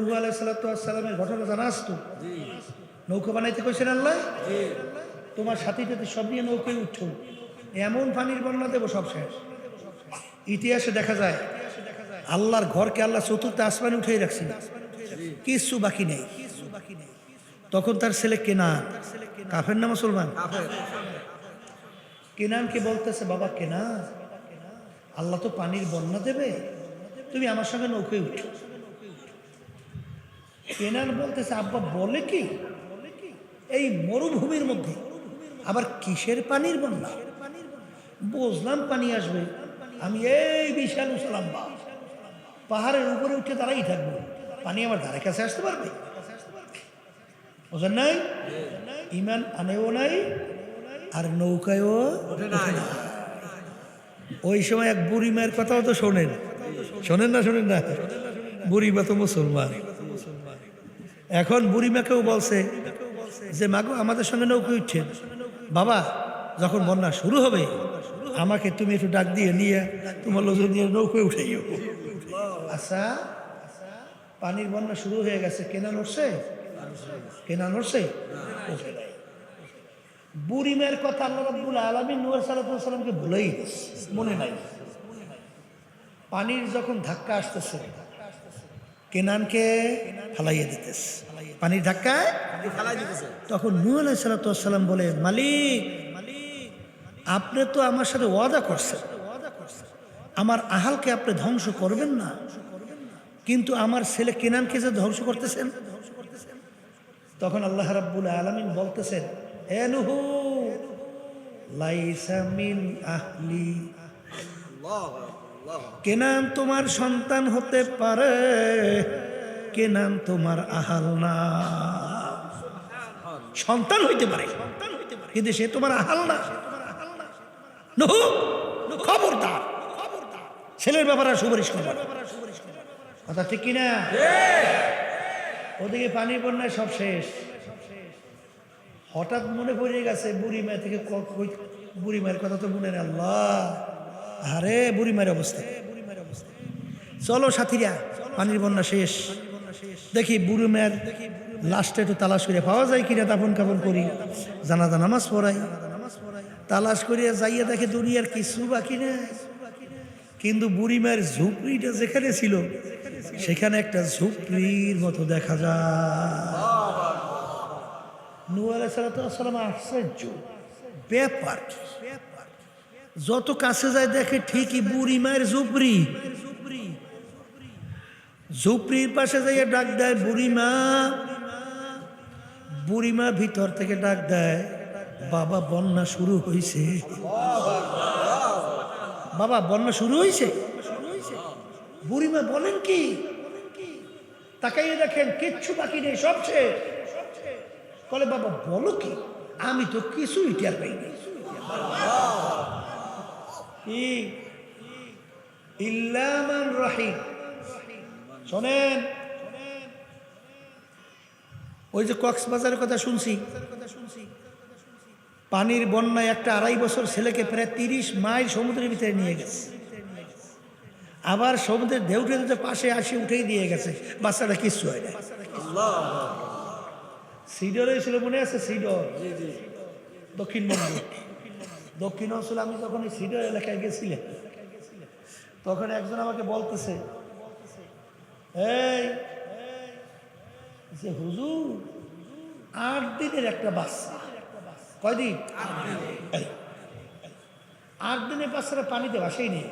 নুহু আলাহ ঘটনা জানা আসতো নৌকা বানাইতে আল্লাহ? তোমার সাথী সাথে সব নিয়ে নৌকায় উঠছো এমন পানির বন্যা দেবো সব শেষ। ইতিহাসে দেখা যায়, আল্লাহর ঘরকে আল্লাহ চতুর্থ আসমানে উঠেই রাখছিল কিচ্ছু বাকি নেই। তখন তার ছেলে কেনান। কাফের না মুসলমান? কেনানকে বলতেছে, বাবা কেনা আল্লাহ তো পানির বন্যা দেবে। তুমি আমার সঙ্গে নৌকায় উঠো। কেনান বলতেছে, আব্বা, বলে কি? এই মরুভূমির মধ্যে। আবার কিসের পানির বন্যা? বুঝলাম পানি আসবে। আমি এই বিশাল উসলাম্বা পাহাড়ের উপরে উঠে দাঁড়াই থাকব। পানি আমার ধারে কাছে আসতে পারবে? বুঝেন নাই? ইমান আনেও নাই, আর নৌকায়ও ওই সময় এক বুড়ি মায়ের কথাও তো শোনেন। শোনেন না শোনেন না। বুড়িমা তো মুসলমান। এখন বুড়িমাকেও বলছে যে মাগো আমাদের সঙ্গে নৌকো উঠছেন বাবা, যখন বন্যা শুরু হবে, আমাকে তুমি একটু ডাক দিয়ে নিয়ে তোমার লোক নিয়ে নৌকোয় উঠাইও আচ্ছা পানির বন্যা শুরু হয়ে গেছে। কেনা নড়ছে? কেনা নড়ছে? ওঠে নাই। বুড়িমের কথা আল্লাহ রাব্বুল আলামিন নূর সাল্লামকে ভুলেই মনে নাই। পানির যখন ধাক্কা আসতেছে কেনানকে ফালাইয়ে দিতেছে। পানির ধাক্কায় তখন নূহ আলাই সাল্লাম বলে, মালিক, আপনি তো আমার সাথে ওয়াদা করছেন। আমার আহালকে আপনি ধ্বংস করবেন না। কিন্তু আমার ছেলে কেনানকে যে ধ্বংস করতেছেন? তখন আল্লাহ রাব্বুল আলামিন বলতেছেন, হে নুহু, লাইসা মিন আহলি। কেনান তোমার সন্তান হতে পারে? কেনান তোমার আহাল না? সন্তান হইতে পারে। কিন্তু সে তোমার আহাল না। খবরদার। ছেলের ব্যাপারে সুপারিশ করবে। কথা ঠিক কিনা? ওদিকে পানি বন্যায় সব শেষ। হঠাৎ মনে পড়ে গেছে বুড়ি মায়ের থেকে বুড়ি মায়ের কথা তো মনে আল্লাহ! আরে, বুড়ি মায়ের অবস্থা। চলো সাথীরা, পানির বন্যা শেষ। দেখি বুড়ি মায়ের লাস্টে একটু তালাশ করে পাওয়া যায় কিনা দাফন কাপন করি। জানাজা, নামাজ পড়াই। তালাশ করিয়া যাইয়া দেখে দুনিয়ার কিছু বাকি নেই। কিন্তু বুড়ি মায়ের ঝুপড়িটা যেখানে ছিল, সেখানে একটা ঝুপড়ির মতো দেখা যায়। নুয়ার সালাম আশ্চর্য। ব্যাপার কি? যত কাছে যায় দেখে ঠিকই বুড়ি মায়ের ঝুপড়ি। ঝুপড়ির পাশে যাইয়া ডাক দেয় বুড়িমা বুড়িমা ভিতর থেকে ডাক দেয়, বাবা, বন্যা শুরু হয়েছে বাবা, বন্যা শুরু হয়েছে বুড়িমা বলেন কি? তাকাইয়ে দেখেন কিচ্ছু বাকি নেই, সব বলে বাবা, বলো কি? আমি তো কিছুই টের পাইনি। কি ইল্লামান রহিম। শোনেন ওই যে কক্সবাজারের কথা শুনছি। পানির বন্যায় একটা আড়াই বছর ছেলেকে প্রায় তিরিশ মাইল সমুদ্রের ভিতরে নিয়ে গেছে। আবার সমুদ্রের ঢেউটে ঢেউটে পাশে আসে উঠেই দিয়ে গেছে। বাচ্চাটা কিচ্ছু হয় না। সিডর হয়েছিল মনে আছে সিডর? দক্ষিণবঙ্গ দক্ষিণ অঞ্চলে আমি যখন এই সিডর এলাকায় গেছিলাম তখন একজন আমাকে বলতেছে, এই, যে হুজুর, আট দিনের একটা বাচ্চা। কয়দিন? আট দিনের বাচ্চারা পানিতে ভাসেই নেই।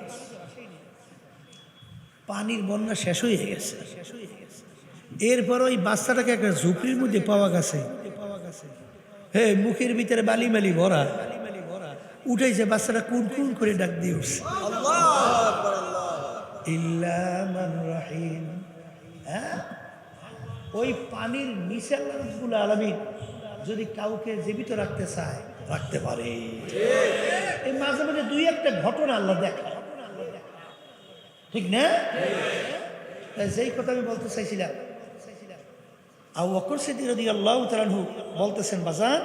পানির বন্যা শেষ হয়ে গেছে। এরপর ওই বাচ্চাটাকে একটা ঝুপড়ির মধ্যে পাওয়া গেছে। হে, মুখের ভিতরে বালি মালি ভরা। উঠেছে বাচ্চাটা কুন কুন করে ডাক দিয়ে উঠছে। আল্লাহ আল্লাহ হ্যাঁ? ওই পানির নিচে আল্লাহ রাব্বুল যদি কাউকে জীবিত রাখতে চায়, রাখতে পারে। এই মাঝে মাঝে দুই একটা ঘটনা আল্লাহ দেখায়। ঠিক না? যেই কথা আমি বলতে চাইছিলাম বকর সিদ্দিক রাদিয়াল্লাহু তাআলা বলতেছেন, বাজান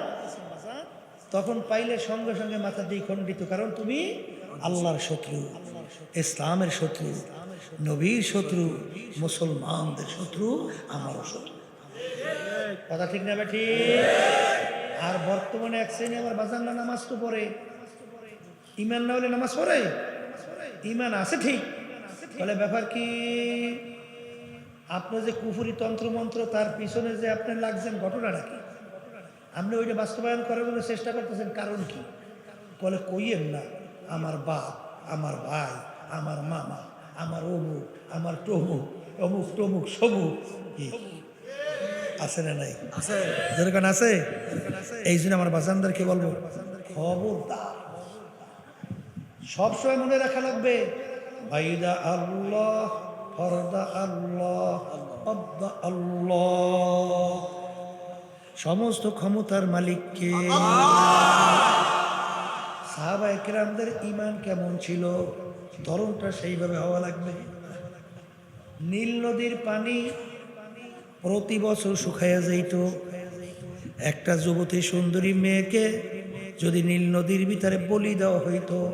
তখন পাইলে সঙ্গে সঙ্গে মাথা দিয়ে খণ্ডিত, কারণ তুমি আল্লাহর শত্রু, ইসলামের শত্রু, নবীর শত্রু, মুসলমানদের শত্রু, আমারও শত্রু। কথা ঠিক না ঠিক আর বর্তমানে এক শ্রেণি আমার বাজান্না নামাজ তো পড়ে। ইমান না হলে নামাজ পড়ে? ইমান আছে ঠিক। তাহলে ব্যাপার কি? আপনার যে কুফুরি তন্ত্রমন্ত্র, তার পিছনে যে আপনি লাগছেন, ঘটনাটা কি? আপনি ওইটা বাস্তবায়ন করার জন্য চেষ্টা করতেছেন কারণ কি? বলে কইয়েন না আমার বাপ আমার ভাই আমার মামা আমার অমুক আমার টমুক অমুক টমুক সমুক কি? আছে না নাই? আছে। যেরকম আছে? এই জন্য আমার বাজানদারকে বলব খবরদার। সবসময় মনে রাখা লাগবে বাইদা আল্লাহ ফরদা আল্লাহ আল্লাহ। সমস্ত ক্ষমতার মালিককে। সাহাবা একরামদের ইমান কেমন ছিল? ধরনটা সেইভাবে হওয়া লাগবে। নীল নদীর পানি প্রতি বছর শুকাইয়া যাইত। একটা যুবতী সুন্দরী মেয়েকে যদি নীল নদীর ভিতরে বলি দেওয়া হইতো,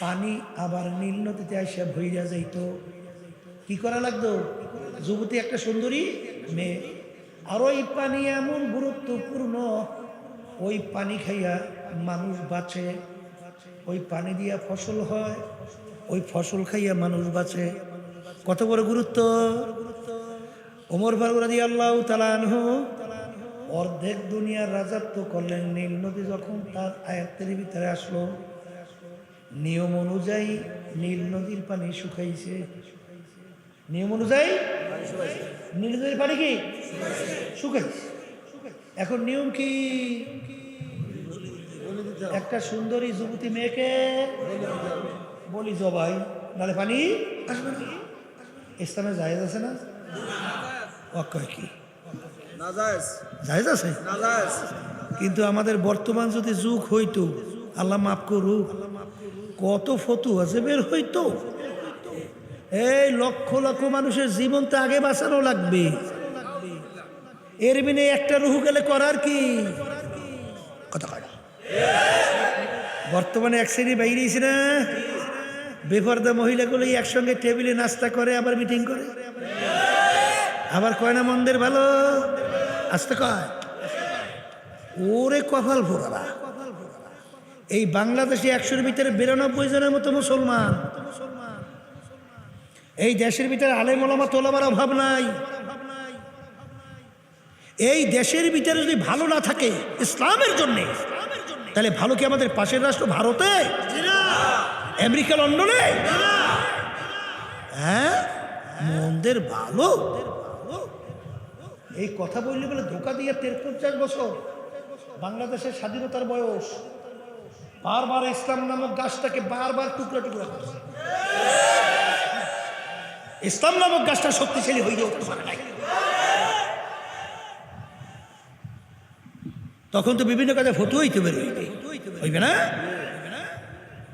পানি আবার নীল নদীতে আসা ভইরা যাইত। কি করা লাগতো? যুবতী একটা সুন্দরী মেয়ে আর ওই পানি এমন গুরুত্বপূর্ণ, ওই পানি খাইয়া মানুষ বাঁচে, ওই পানি দিয়া ফসল হয়, ওই ফসল খাইয়া মানুষ বাঁচে। কত বড় গুরুত্ব? ওমর ফারুক রাজি আল্লাহ তালানহ অর্ধেক দুনিয়ার রাজত্ব করলেন। নীল নদী যখন তার আয়াত্তের ভিতরে আসলো, নিয়ম অনুযায়ী নীল নদীর পানি শুকাইছে। নিয়ম অনুযায়ী? নীল নদীর পানি কি? শুকাইছে এখন নিয়ম কি? একটা সুন্দরী যুবতী মেয়েকে বলি জবাই নালে পানি? আসবে না ইসলামে জায়েজ আছে না? অক্ষয় কি? না জায়েজ। আছে? না কিন্তু আমাদের বর্তমান যদি যুগ হইতো আল্লাহ মাফ করুক কত ফতু আছে বের হইতো এই লক্ষ লক্ষ মানুষের জীবন তো আগে বাঁচানো লাগবে। এর বিনে একটা রুহু গেলে করার কি? বর্তমানে এক শ্রেণি বাইরেছি না বেপর্দা মহিলাগুলো একসঙ্গে টেবিলে নাস্তা করে, আবার মিটিং করে। আবার কয় না, মন্দের ভালো? আসতে কয়। ওরে কপাল ফোরারা এই বাংলাদেশে একশোর ভিতরে বিরানব্বই জনের মতো মুসলমান। এই দেশের ভিতরে আলেম ওলামা তোলাবার অভাব নাই। এই দেশের ভিতরে যদি ভালো না থাকে ইসলামের জন্য, তাহলে ভালো কি আমাদের পাশের রাষ্ট্র ভারতে? আমেরিকা, লন্ডনে? হ্যাঁ মন্দের ভালো। এই কথা বললে বলে ধোকা দিয়ে তের পঞ্চাশ বছর। বাংলাদেশের স্বাধীনতার বয়স। বারবার ইসলাম নামক গাছটাকে বারবার টুকরা টুকরা করছে। ইসলাম নামক গাছটা শক্তিশালী হয়ে উঠতে পারে নাই। তখন তো বিভিন্ন কাজে ফটো হইতে বেরোইবে হইবে। না?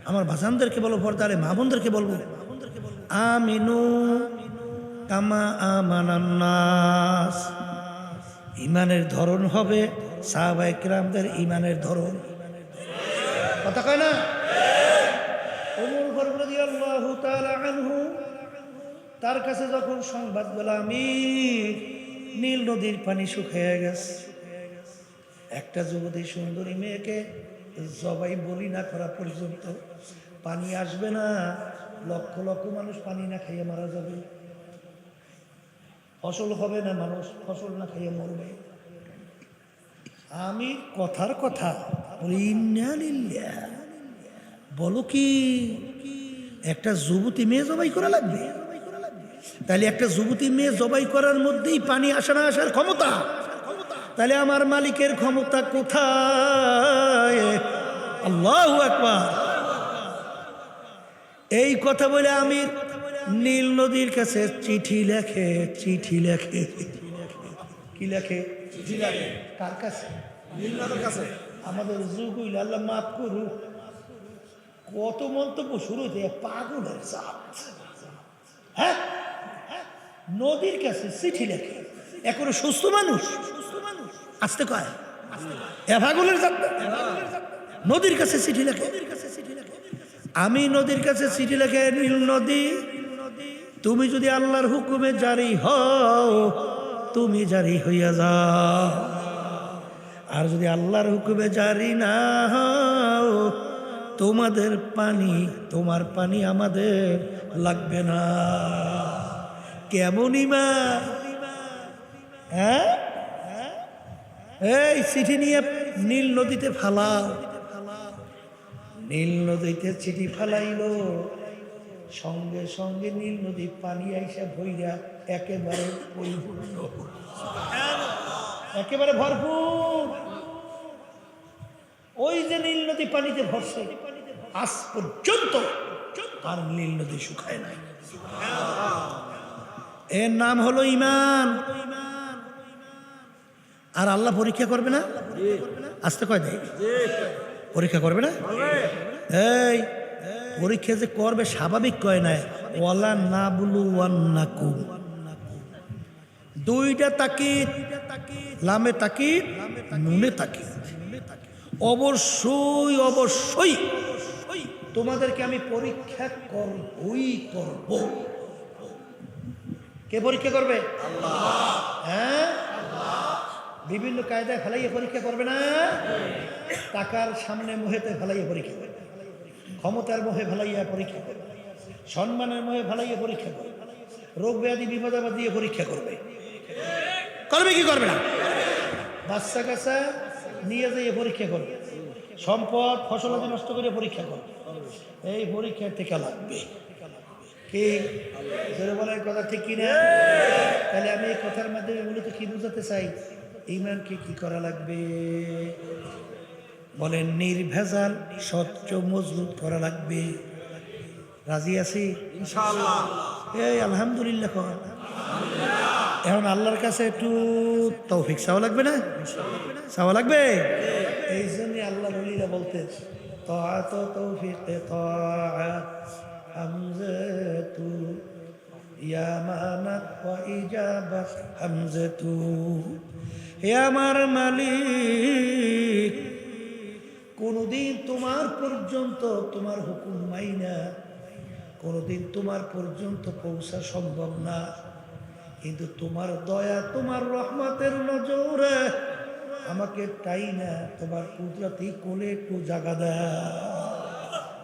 আমার ভাষানদেরকে বলো পর্দারে মা বোনদেরকে বলব, আমিনু কামা আমানান্নাস। ইমানের ধরন হবে সাহাবাই কিরামদের ইমানের ধরন। কথা কয় না? তার কাছে যখন সংবাদ আমি নীল নদীর পানি শুকিয়ে গেছে। একটা যুবতী সুন্দরী মেয়েকে জবাই বলি না করা পর্যন্ত পানি আসবে না, লক্ষ লক্ষ মানুষ পানি না খাইয়ে মারা যাবে। ফসল হবে না মানুষ, ফসল না খাইয়ে মরবে। আমি কথার কথা। বলো কি, একটা যুবতী মেয়ে জবাই করা লাগবে? তাহলে একটা যুবতী মেয়ে জবাই করার মধ্যেই পানি আসা না আসার ক্ষমতা। তাহলে আমার মালিকের ক্ষমতা কোথায়? আল্লাহ একবার এই কথা বলে আমি নীল নদীর কাছে চিঠি লেখে চিঠি লেখে। কি লেখে? চিঠি লাগে কার কাছে? নীলনদের কাছে। আমাদের আল্লাহ মাফ করু কত মন্তব্য শুরু হতে পাগলের হ্যাঁ হ্যাঁ? নদীর কাছে চিঠি লেখে। এখন সুস্থ মানুষ? আসতে কয়? নদীর কাছে চিঠি লেখে। আমি নদীর কাছে চিঠি লেখে, নীল নদী, তুমি যদি আল্লাহর হুকুমে জারি হও, তুমি জারি হইয়া যাও। আর যদি আল্লাহর হুকুমে জারি না হও, তোমাদের পানি, তোমার পানি আমাদের লাগবে না। কেমন ইমা? হ্যাঁ? এই চিঠি নিয়ে নীল নদীতে ফালাও। নীল নদীতে চিঠি ফালাইলো। সঙ্গে সঙ্গে নীল নদী পানি আইসা ভইরা একেবারে পরিপূর্ণ। একেবারে ভরপুর। ওই যে নীল নদী পানিতে ভরছে, আজ পর্যন্ত আর নীল নদী শুকায় নাই। এর নাম হলো ইমান আর আল্লাহ পরীক্ষা করবে না? আসতে কয় দেয়। পরীক্ষা করবে না? এই, পরীক্ষা যে করবে স্বাভাবিক কয় নাই। ওয়ালা না বুলু ওয়ান্নাকু দুইটা তাকিদ, লামে তাকিদ, নুনে তাকিদ। অবশ্যই অবশ্যই তোমাদেরকে আমি পরীক্ষা করবই, করব। কে পরীক্ষা করবে? হ্যাঁ? বিভিন্ন কায়দায় ফেলাইয়ে পরীক্ষা করবে না? টাকার সামনে মোহেতে ফেলাইয়ে পরীক্ষা করবে। ক্ষমতার মোহে ফেলাইয়া পরীক্ষা করবে। সম্মানের মোহে ফেলাইয়া পরীক্ষা করবে। রোগ ব্যাধি বিপদাবাদ দিয়ে পরীক্ষা করবে। করবে কি করবে না? বাচ্চা কাচ্চা নিয়ে যেয়ে পরীক্ষা করবে। সম্পদ, ফসল আদি নষ্ট করে পরীক্ষা করবে। এই পরীক্ষার টেকা লাগবে। কি? জোরে বলার কথা ঠিক কি না তাহলে আমি এই কথার মাধ্যমে মূলত কি বোঝাতে চাই? ইমানকে কি করা লাগবে? বলেন নির্ভেজাল স্বচ্ছ মজবুত করা লাগবে। রাজি আছি? এই আলহামদুলিল্লাহ। এখন আল্লাহর কাছে একটু তৌফিক চাওয়া লাগবে না? চাওয়া লাগবে? এই জন্যই আল্লাহ বলতে তাত তৌফিক হামজতু। ইয়ামানাত ওয়া ইজাবাত হামজতু। হে আমার মালিক, কোনদিন তোমার পর্যন্ত তোমার হুকুম মাইনা কোনোদিন তোমার পর্যন্ত পৌঁছা সম্ভব না। কিন্তু তোমার দয়া, তোমার রহমতের নজরে আমাকে তাই না, তোমার কুদরতি কোলে একটু জাগা দেয়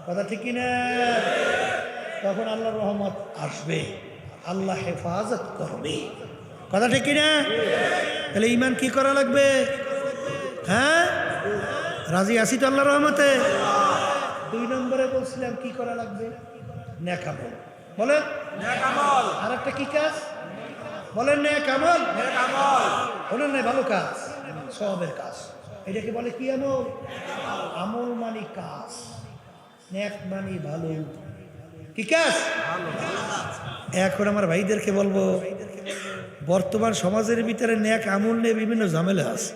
কথা ঠিক না তখন আল্লাহর রহমত আসবে। আল্লাহ হেফাজত করবে। কথা ঠিক না তাহলে ইমান কি করা লাগবে? হ্যাঁ? রাজি আছি তো আল্লাহ রহমতে? দুই নম্বরে বলছিলাম কি করা লাগবে? নেক আমল আর একটা কি কাজ? বলেন নেক আমল বলেন না ভালো কাজ। সবের কাজ। এটাকে বলে কি আমল? আমল মানে কাজ। নেক মানে ভালো। কি কাজ? এখন আমার ভাইদেরকে বলব, বর্তমান সমাজের ভিতরে ন্যাক আমল নিয়ে বিভিন্ন ঝামেলা আছে।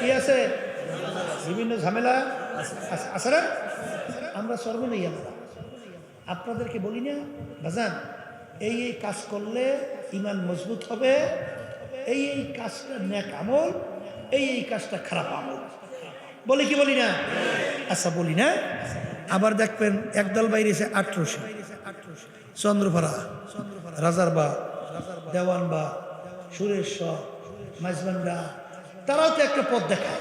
কি আছে? বিভিন্ন ঝামেলা আছে- না? আমরা সর্বনেই আমরা। আপনাদেরকে বলি না বাজান এই এই কাজ করলে ইমান মজবুত হবে, এই এই কাজটা ন্যাক আমল, এই এই কাজটা খারাপ আমল। বলি কি বলি না? আচ্ছা বলি না। আবার দেখবেন একদল বাইরে এসে আটরশি। চন্দ্রপাড়া রাজারবা দেওয়ানবা সুরেশ্বর মাঝবান্ডা তারাও তো একটা পথ দেখায়।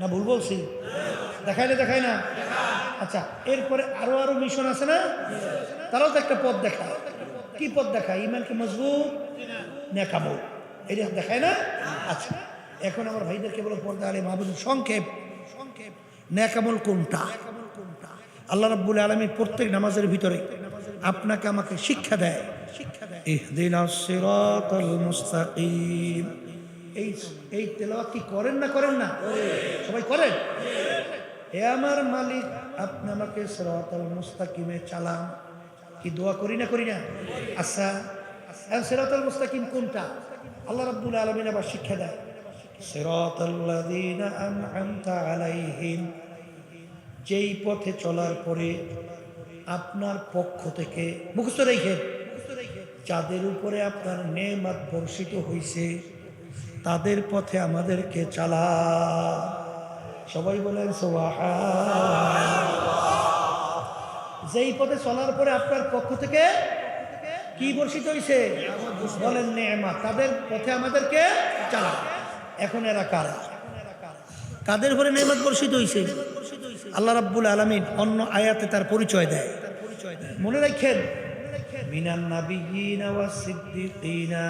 না ভুল বলছি? না, দেখায় না? আচ্ছা এরপরে আরও আরও মিশন আছে না? তারাও তো একটা পথ দেখায়। কি পথ দেখায়? ইমানকে মজবুত? নেকামল এটা দেখায় না? আচ্ছা এখন আমার ভাইদেরকে বলো পর্দা আলী মাহবুব সংক্ষেপ সংক্ষেপ। নেকামল কোনটা? আল্লাহ রাব্বুল আলমী প্রত্যেক নামাজের ভিতরে আপনাকে আমাকে শিক্ষা দেয়। এই এই তেলাওয়াত কি করেন না করেন না? সবাই করেন? হে আমার মালিক, আপনি আমাকে সিরাতাল মুস্তাকিমে চালান। কি দোয়া করি না করি না? আচ্ছা এখন সিরাতাল মুস্তাকিম কোনটা? আল্লাহ রাব্বুল আলামিন আবার শিক্ষা দেয়। সিরাতাল্লাযীনা আন'আমতা আলাইহিম, যেই পথে চলার পরে আপনার পক্ষ থেকে মুখস্থ রেখে যাদের উপরে আপনার নেমাত বর্ষিত হয়েছে তাদের পথে আমাদেরকে চালা। সবাই বলেন যেই পথে চলার পরে আপনার পক্ষ থেকে কি বর্ষিত হয়েছে বলেন নেমা তাদের পথে আমাদেরকে চালা। এখন এরা কারা? কাদের উপরে নেমাত বর্ষিত হয়েছে আল্লাহ রাব্বুল আলমিন অন্য আয়াতে তার পরিচয় দেয়। মনে রাখেন, মিনান নাবিয়িনা ওয়াস সিদ্দিকিনা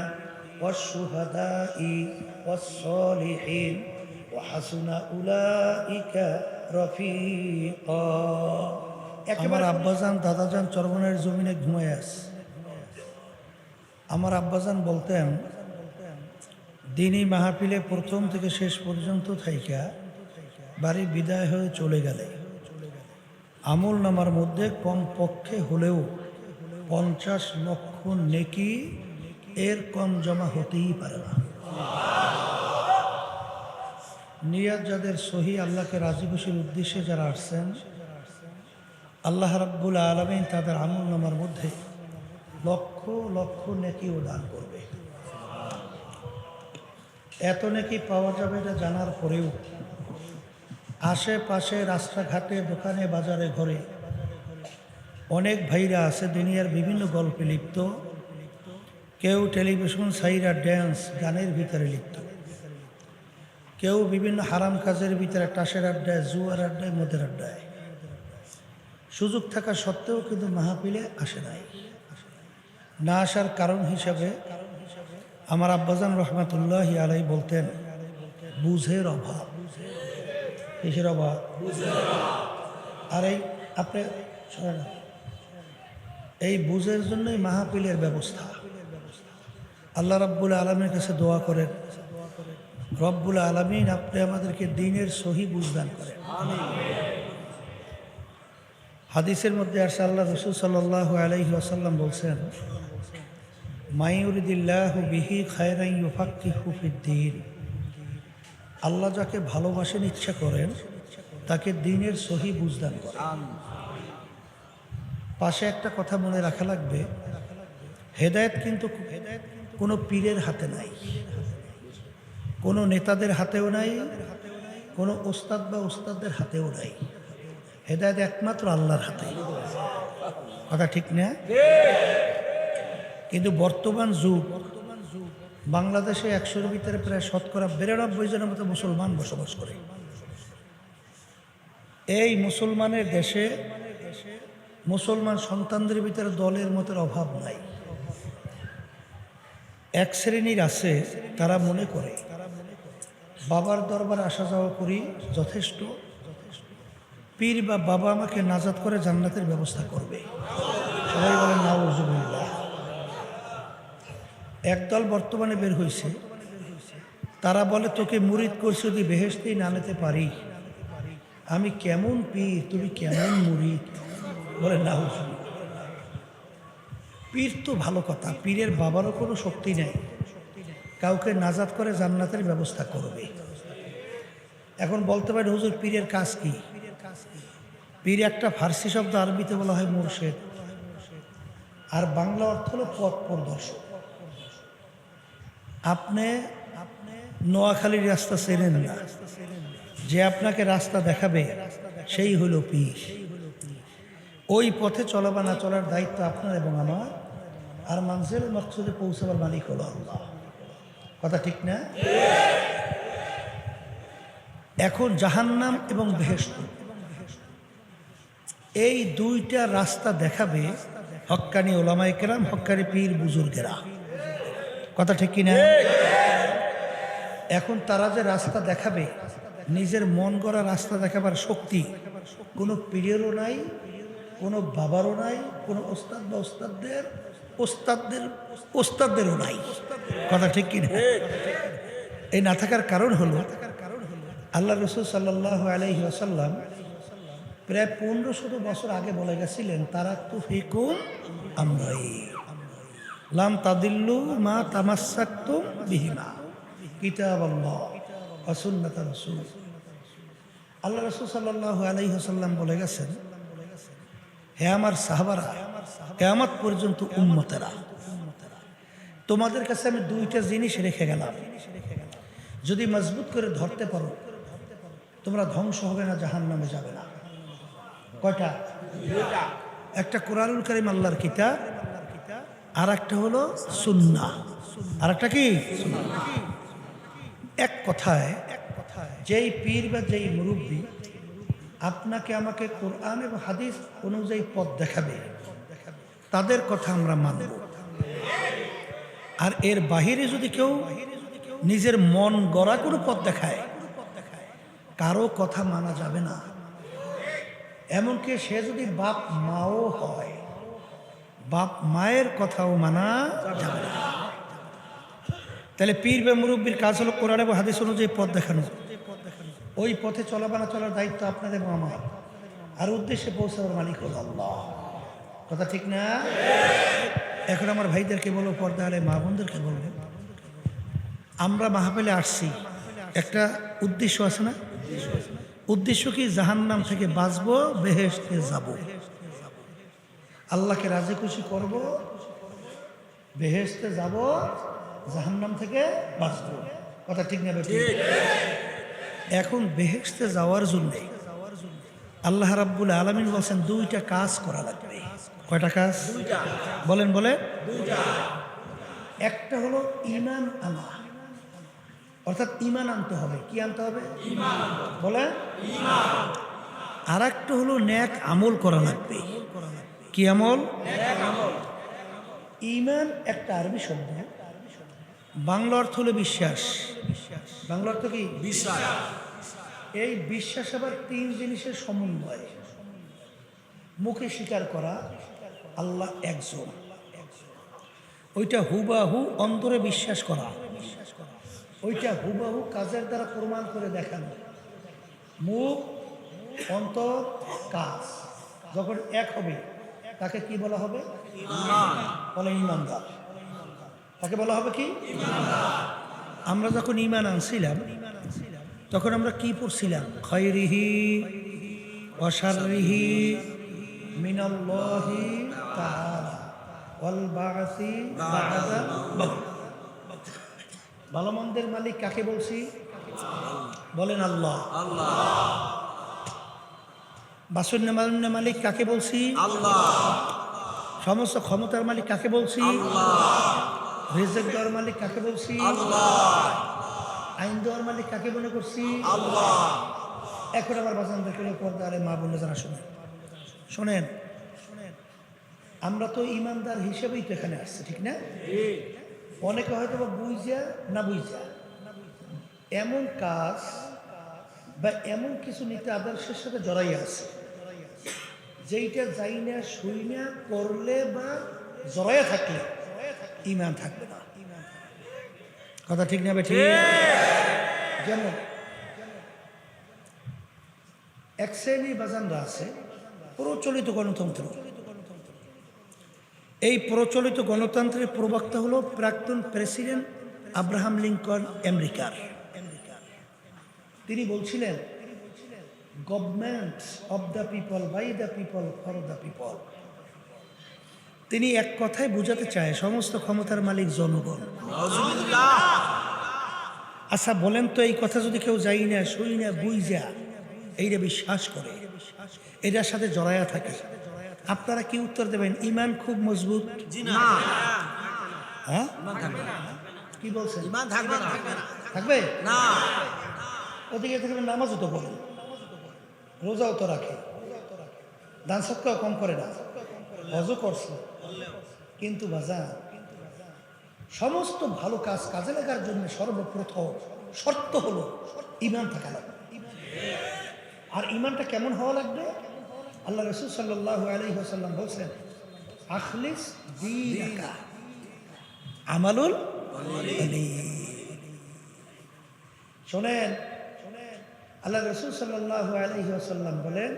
ওয়াস শুহাদাই ওয়াস সলিহিন ওয়া হাসুনা উলাইকা রফিকা। আমার আব্বাজান, দাদাজান চরমনের জমিনে ঘুমায় আছে। আমার আব্বাজান বলতেন দিনই মাহফিলে প্রথম থেকে শেষ পর্যন্ত থাইকা বাড়ি বিদায় হয়ে চলে গেলে। আমল নামার মধ্যে কম পক্ষে হলেও পঞ্চাশ লক্ষ নেকি এর কম জমা হতেই পারে না। নিয়াজ যাদের সহি আল্লাহকে রাজি খুশির উদ্দেশ্যে যারা আসছেন, আল্লাহ রাব্বুল আলমিন তাদের আমল নামার মধ্যে লক্ষ লক্ষ নেকিও দান করবে এত নাকি পাওয়া যাবে না জানার পরেও আশেপাশে রাস্তাঘাটে, দোকানে, বাজারে, ঘরে অনেক ভাইরা আছে, দুনিয়ার বিভিন্ন গল্পে লিপ্ত। কেউ টেলিভিশন, সাইরা, ড্যান্স, গানের ভিতরে লিপ্ত। কেউ বিভিন্ন হারাম কাজের ভিতরে টাসের আড্ডায়, জুয়ার আড্ডায়, মদের আড্ডায়। সুযোগ থাকা সত্ত্বেও কিন্তু মাহফিলে আসে নাই। না আসার কারণ হিসাবে আমার আব্বাজান রহমাতুল্লাহ আলাই বলতেন, বুঝের অভাব। কিসের অভাব? আর এই আপনি এই বুঝের জন্যই মাহফিলের ব্যবস্থা। আল্লাহ রাব্বুল আলমের কাছে দোয়া করেন, রব্বুল আলমিন আপনি আমাদেরকে দিনের সহি বুঝদান করেন। হাদিসের মধ্যে আসে আল্লাহ রসুল সাল্লাহ আলাইহি আসাল্লাম বলছেন মাইউরিদিল্লাহ বিহি খায়রাই ইউফাক্কি হুফিদ্দিন আল্লাহ যাকে ভালোবাসেন, ইচ্ছা করেন, তাকে দিনের সহি বুঝদান করেন। পাশে একটা কথা মনে রাখা লাগবে, হেদায়েত কিন্তু কোনো পীরের হাতে নাই, কোনো নেতাদের হাতেও নাই, কোনো ওস্তাদ বা ওস্তাদদের হাতেও নাই। হেদায়ত একমাত্র আল্লাহর হাতে। কথা ঠিক না? কিন্তু বর্তমান যুগ, বাংলাদেশে একশোর ভিতরে প্রায় শতকরা বিরানব্বই জনের মতো মুসলমান বসবাস করে। এই মুসলমানের দেশে মুসলমান সন্তানদের ভিতরে দলের মতো অভাব নাই। এক শ্রেণির আছে, তারা মনে করে, বাবার দরবার আসা যাওয়া করি যথেষ্ট, পীর বা বাবা আমাকে নাজাদ করে জান্নাতের ব্যবস্থা করবে। সবাই বলেন নাউজুবিল্লাহ। একদল বর্তমানে বের হয়েছে তারা বলে, তোকে মুরিদ করছে যদি বেহেস্তেই না নিতে পারি। আমি কেমন পীর? তুমি কেমন মুরিদ? বলে নাউজুবিল্লাহ পীর তো ভালো কথা। পীরের বাবারও কোনো শক্তি নেই। কাউকে নাজাদ করে জান্নাতের ব্যবস্থা করবে। এখন বলতে পারেন হুজুর, পীরের কাজ কি? পীর একটা ফার্সি শব্দ আরবিতে বলা হয় মুর্শেদ। আর বাংলা অর্থ হলো পথ প্রদর্শক। আপনি নোয়াখালীর রাস্তা চেনেন না। যে আপনাকে রাস্তা দেখাবে, সেই হলো পীর। ওই পথে চলা বা না চলার দায়িত্ব আপনার এবং আমার। আর মানুষের মকসুদে পৌঁছাবার মালিক হলো আল্লাহ। কথা ঠিক না? এখন জাহান্নাম এবং বেহেস্ত এই দুইটা রাস্তা দেখাবে হক্কানি ওলামাই কেরাম, হক্কানি পীর বুজুর্গেরা। কথা ঠিক কিনা? এখন তারা যে রাস্তা দেখাবে নিজের মন গড়া রাস্তা দেখাবার শক্তি কোনো পীরেরও নাই কোনো বাবারও নাই কোনো ওস্তাদ বা ওস্তাদদের ওস্তাদদের ওস্তাদদেরও নাই। কথা ঠিক কিনা? এই না থাকার কারণ হলো আল্লাহ রসুল সাল্লাহ আলহি আসাল্লাম প্রায় পনেরো শত বছর আগে বলে গেছিলেন তারা তু ফিকুম আমরাই। লাম তাদিল্লু মা তামাসাক্তুম বিহিমা। কিতাব অসুন্নত আল্লাহ রসুল সাল্লাহ আলহি আসাল্লাম বলে গেছেন, হে আমার সাহাবারা, কেয়ামত পর্যন্ত উম্মতেরা, তোমাদের কাছে আমি দুইটা জিনিস রেখে গেলাম। যদি মজবুত করে ধরতে পারো, তোমরা ধ্বংস হবে না জাহান নামে যাবে না। কয়টা? একটা কোরআনুল কারিম আল্লাহর কিতাব আর একটা হলো সুন্না। আর একটা কি? এক কথায়, যেই পীর বা যেই মুরব্বী আপনাকে আমাকে কোরআন এবং হাদিস অনুযায়ী পথ দেখাবে, তাদের কথা আমরা মানব। আর এর বাহিরে যদি কেউ নিজের মন গড়া কোনো পথ দেখায়, কারও কথা মানা যাবে না। এমনকি সে যদি বাপ মাও হয় বাপ মায়ের কথাও মানা যাবে না। তাহলে পীর বা মুরব্বীর কাজ হলো কোরআন এবং হাদিস অনুযায়ী পথ দেখানো। ওই পথে চলাবানা চলার দায়িত্ব আপনাদের আমার। আর উদ্দেশ্যে পৌঁছাবার মালিক হল আল্লাহ। কথা ঠিক না? এখন আমার ভাইদেরকে বলব পর্দা আলে মা বোনদেরকে বলব আমরা মাহাপেলে আসছি। একটা উদ্দেশ্য আছে না? উদ্দেশ্য কি জাহান্নাম থেকে বাঁচবো, বেহেশতে যাব? আল্লাহকে রাজি খুশি করব বেহেশতে যাব জাহান্নাম থেকে বাঁচবো। কথা ঠিক না ঠিক। এখন বেহেশতে যাওয়ার জন্য আল্লাহ রাব্বুল আলমিন বলছেন দুইটা কাজ করা লাগবে। কয়টা কাজ? বলেন বলে একটা হলো ইমান আনা। অর্থাৎ ইমান আনতে হবে। কি আনতে হবে? বলে আর একটা হলো ন্যাক আমল করা লাগবে। কি আমল? ইমান একটা আরবি শব্দ। বাংলা অর্থ হলো বিশ্বাস। বাংলা অর্থ কি? বিশ্বাস। এই বিশ্বাস আবার তিন জিনিসের সমন্বয়। মুখে স্বীকার করা আল্লাহ একজন। ওইটা হুবাহু অন্তরে বিশ্বাস করা। ওইটা হুবাহু কাজের দ্বারা প্রমাণ করে দেখানো। মুখ অন্তর কাজ। যখন এক হবে তাকে কি বলা হবে? বলে ইমানদার। তাকে বলা হবে কি? আমরা যখন ইমান আনছিলাম তখন আমরা কি পড়ছিলাম? খয়রিহি অসারিহি মিনাল্লাহি। ভালো মন্দের মালিক কাকে বলছি? বলেন আল্লাহ। আল্লাহ। বাসুর নেমালুন্নের মালিক কাকে বলছি? আল্লাহ। সমস্ত ক্ষমতার মালিক কাকে বলছি? রেজেক দেওয়ার মালিক কাকে বলছি? আইন দেওয়ার মালিক কাকে মনে করছি? আল্লাহ। এখন আবার বাজান দেখে পর্দা আরে মা বলে যারা শোনেন। শোনেন আমরা তো ইমানদার হিসেবেই তো এখানে আসছি ঠিক না? অনেকে হয়তো বা বুঝা না বুঝা। এমন কাজ বা এমন কিছু নীতি আদর্শের সাথে জড়াই আছে। যেইটা যাই না, শুই না, করলে বা জড়াইয়া থাকলে ইমান থাকবে না। কথা ঠিক না ঠিক যেমন এক শ্রেণি বাজানরা আছে, প্রচলিত গণতন্ত্র। এই প্রচলিত গণতন্ত্রের প্রবক্তা হলো প্রাক্তন প্রেসিডেন্ট আব্রাহাম লিঙ্কন আমেরিকার। তিনি বলছিলেন government of the people by the people for the people তিনি এক কথায় বোঝাতে চায় সমস্ত ক্ষমতার মালিক জনগণ। আচ্ছা বলেন তো এই কথা যদি কেউ যাই না শুই না বুঝ যা এইটা বিশ্বাস করে। এটার সাথে জড়ায়া থাকে। আপনারা কি উত্তর দেবেন? ইমান খুব মজবুত? হ্যাঁ? কি বলছেন? থাকবে না। ওদিকে থেকে নামাজও তো পড়ে রোজাও তো রাখে। দান সৎকাও কম করে না। হজও করছে। কিন্তু বাজা সমস্ত ভালো কাজ কাজে লাগার জন্য সর্বপ্রথম শর্ত হলো ইমান থাকা লাগবে। আর ইমানটা কেমন হওয়া লাগবে? আল্লাহ রসুল সাল্লাহ আলী হাসাল্লাম বলছেন, আখলিস আমালুল শোনেন আল্লাহ রসুল সাল্লাহ আলহিহাসাল্লাম বলেন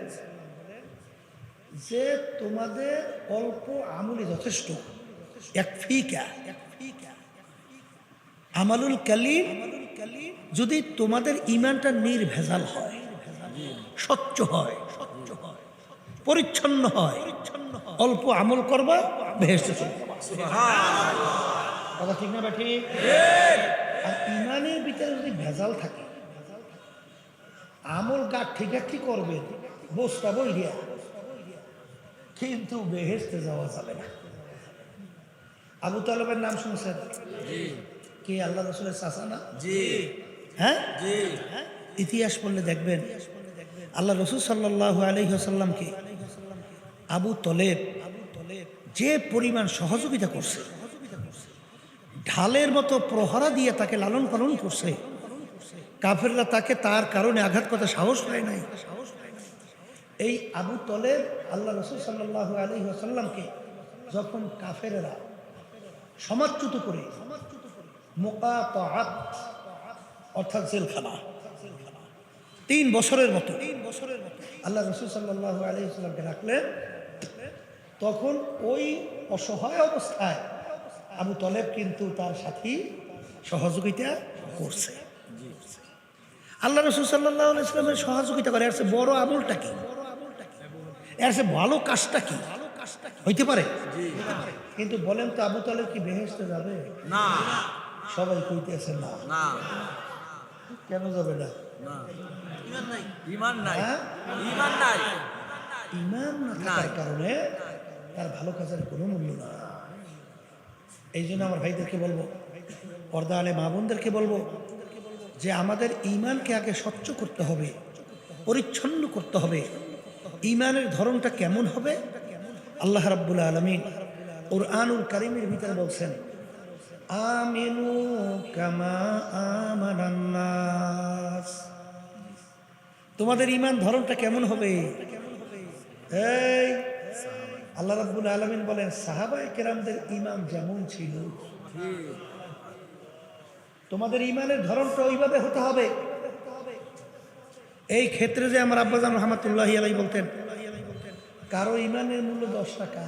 যে তোমাদের অল্প আমলি যথেষ্ট। এক ফিকা। আমালুল কালিম যদি তোমাদের ইমানটা নির্ভেজাল হয় স্বচ্ছ হয় স্বচ্ছ হয় পরিচ্ছন্ন হয় অল্প আমল করবা ভেসতে যাবা কথা ঠিক না আর ইমানের ভিতরে যদি ভেজাল থাকে আমল গা ঠিক কি করবেন বসটা বই দিয়া কিন্তু বেহেস্তে যাওয়া যাবে না। আবু তালেবের নাম শুনছেন? কে আল্লাহ রসুলের চাষা না? জি। হ্যাঁ? জি। হ্যাঁ? ইতিহাস পড়লে দেখবেন। আল্লাহ রসুল সাল্লাহ আলহিহাসাল্লামকে আবু তলেব যে পরিমাণ সহযোগিতা করছে ঢালের মতো প্রহরা দিয়ে তাকে লালন পালন করছে কাফেররা তাকে তার কারণে আঘাত করতে সাহস পায় নাই। এই আবু তলেব আল্লাহ রসুল সাল্লাহ আলহি আসাল্লামকে যখন কাফেরেরা সমাচ্যুত করে মোকাত অর্থাৎ জেলখানা, তিন বছরের মতো তিন বছরের মতো আল্লাহ রসুল সাল্লাহ আলহিসাল্লামকে রাখলেন, তখন ওই অসহায় অবস্থায় আবু তলেব কিন্তু তার সাথী সহযোগিতা করছে। আল্লাহ রসুল সাল্লাহ ইসলামের সহযোগিতা করে। এর বড় আমলটা কি? এর ভালো কাজটা কি? হইতে পারে? কিন্তু বলেন তো আবু তালেব কি বেহেস্তে যাবে? না। সবাই কইতেছে না। না। কেন যাবে না? না। ইমান নাই। হ্যাঁ? ইমান নাই। ইমান না কারণে তার ভালো কাজের কোনো মূল্য না এই জন্য আমার ভাইদেরকে বলব পর্দা আলে মা বোনদেরকে বলব যে আমাদের ইমানকে আগে স্বচ্ছ করতে হবে, পরিচ্ছন্ন করতে হবে। ইমানের ধরনটা কেমন হবে? আল্লাহ রাব্বুল আলমিন ওর আনুল কারিমের ভিতরে বলছেন, আমিনু কামা আমানান্নাস তোমাদের ইমান ধরনটা কেমন হবে? এই, আল্লাহ রাব্বুল আলমিন বলেন সাহাবাই কেরামদের ইমান যেমন ছিল তোমাদের ইমানের ধরনটা ওইভাবে হতে হবে। এই ক্ষেত্রে যে আমার আব্বাজান রহমতুল্লাহ আলাই বলতেন, কারও ইমানের মূল্য দশ টাকা,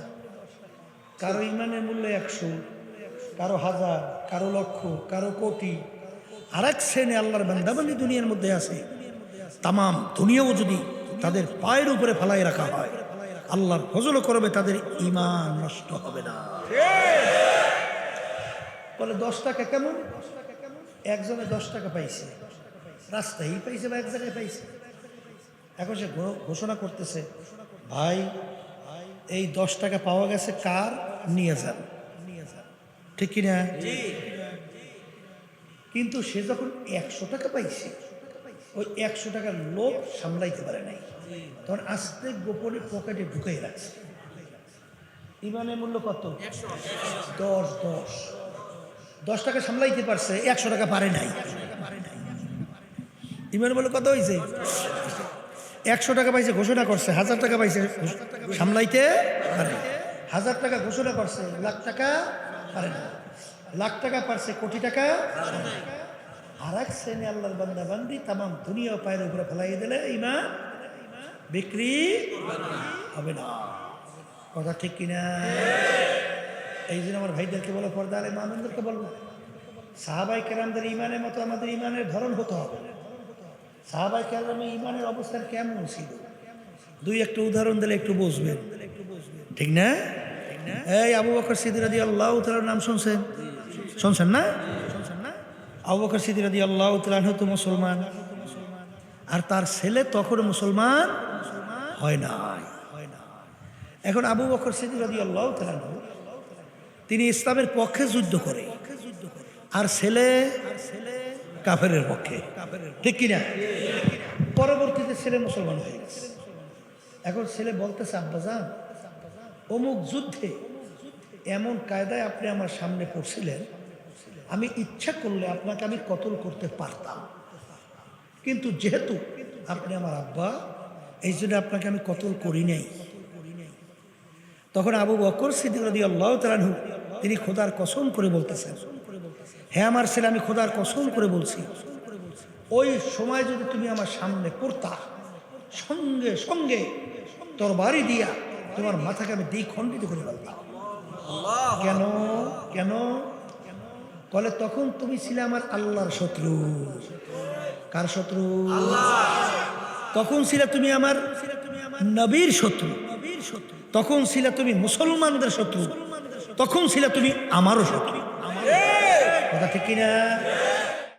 কারও ইমানের মূল্য একশো, কারও হাজার, কারও লক্ষ, কারও কোটি। আর এক শ্রেণি আল্লাহর বান্দাবান্দি দুনিয়ার মধ্যে আছে। তামাম দুনিয়াও যদি তাদের পায়ের উপরে ফেলাই রাখা হয়, আল্লাহর ফজল করবে, তাদের ইমান নষ্ট হবে না। বলে দশ টাকা কেমন? একজনে দশ টাকা পাইছে। রাস্তায় পাইছে বা এক জায়গায় পাইছে। এখন সে ঘোষণা করতেছে ভাই এই দশ টাকা পাওয়া গেছে কার? নিয়ে যান। ঠিক কিনা কিন্তু সে যখন একশো টাকা পাইছে ওই একশো টাকার লোভ সামলাইতে পারে নাই। তখন আস্তে গোপনে পকেটে ঢুকাই রাখছে। ইমানের মূল্য কত? দশ দশ। দশ টাকা সামলাইতে পারছে, একশো টাকা পারে নাই। ইমানের বলে, কত হয়েছে একশো টাকা পাইছে, ঘোষণা করছে, হাজার টাকা পাইছে, সামলাইতে পারে হাজার টাকা ঘোষণা করছে, লাখ টাকা পারে না লাখ টাকা পারছে, কোটি টাকা আর এক শ্রেণি আল্লাহর বান্দা, বান্দি, তামাম দুনিয়া পায়ের উপরে ফেলাই দিলে ইমান বিক্রি হবে না। কথা ঠিক কিনা? এই জন্য আমার ভাইদেরকে বলো পর্দা আলে মামুনদেরকে বলব, সাহাবাই কেরামদের ইমানের মতো আমাদের ইমানের ধরন হতে হবে। সাহাবাই কেরামের ইমানের অবস্থান কেমন ছিল? দুই একটা উদাহরণ দিলে একটু বুঝবেন। ঠিক না? এই আবু বকর সিদ্দিরাদি আল্লাহ তালার নাম শুনছেন? শুনছেন না? আবু বকর সিদ্দিরাদি আল্লাহ তালাহ তো মুসলমান। আর তার ছেলে তখন মুসলমান হয় হয় না এখন আবু বকর সিদ্দিরাদি আল্লাহ তালাহ তিনি ইসলামের পক্ষে যুদ্ধ করে। আর ছেলে কাফেরের পক্ষে। ঠিক কিনা? পরবর্তীতে ছেলে মুসলমান হয়ে গেছে। এখন ছেলে বলতেছে আব্বাজান অমুক যুদ্ধে এমন কায়দায় আপনি আমার সামনে পড়ছিলেন, আমি ইচ্ছা করলে আপনাকে আমি কতল করতে পারতাম। কিন্তু যেহেতু আপনি আমার আব্বা, এই জন্য আপনাকে আমি কতল করি নাই। তখন আবু বকর সিদ্দিক রাদি আল্লাহ তালানহু তিনি খোদার কসম করে বলতেছেন হ্যাঁ আমার ছেলে আমি খোদার কসম করে বলছি ওই সময় যদি তুমি আমার সামনে পড়তা সঙ্গে সঙ্গে তোর বাড়ি দিয়া তোমার মাথাকে আমি দ্বিখণ্ডিত করে ফেলতাম। কেন? কেন? বলে তখন তুমি ছিলে আমার আল্লাহর শত্রু। কার শত্রু? তখন ছিলে তুমি আমার নবীর শত্রু। তখন ছিলে তুমি মুসলমানদের শত্রু। তখন ছিল তুমি আমারও শত্রু। কথা ঠিক কিনা?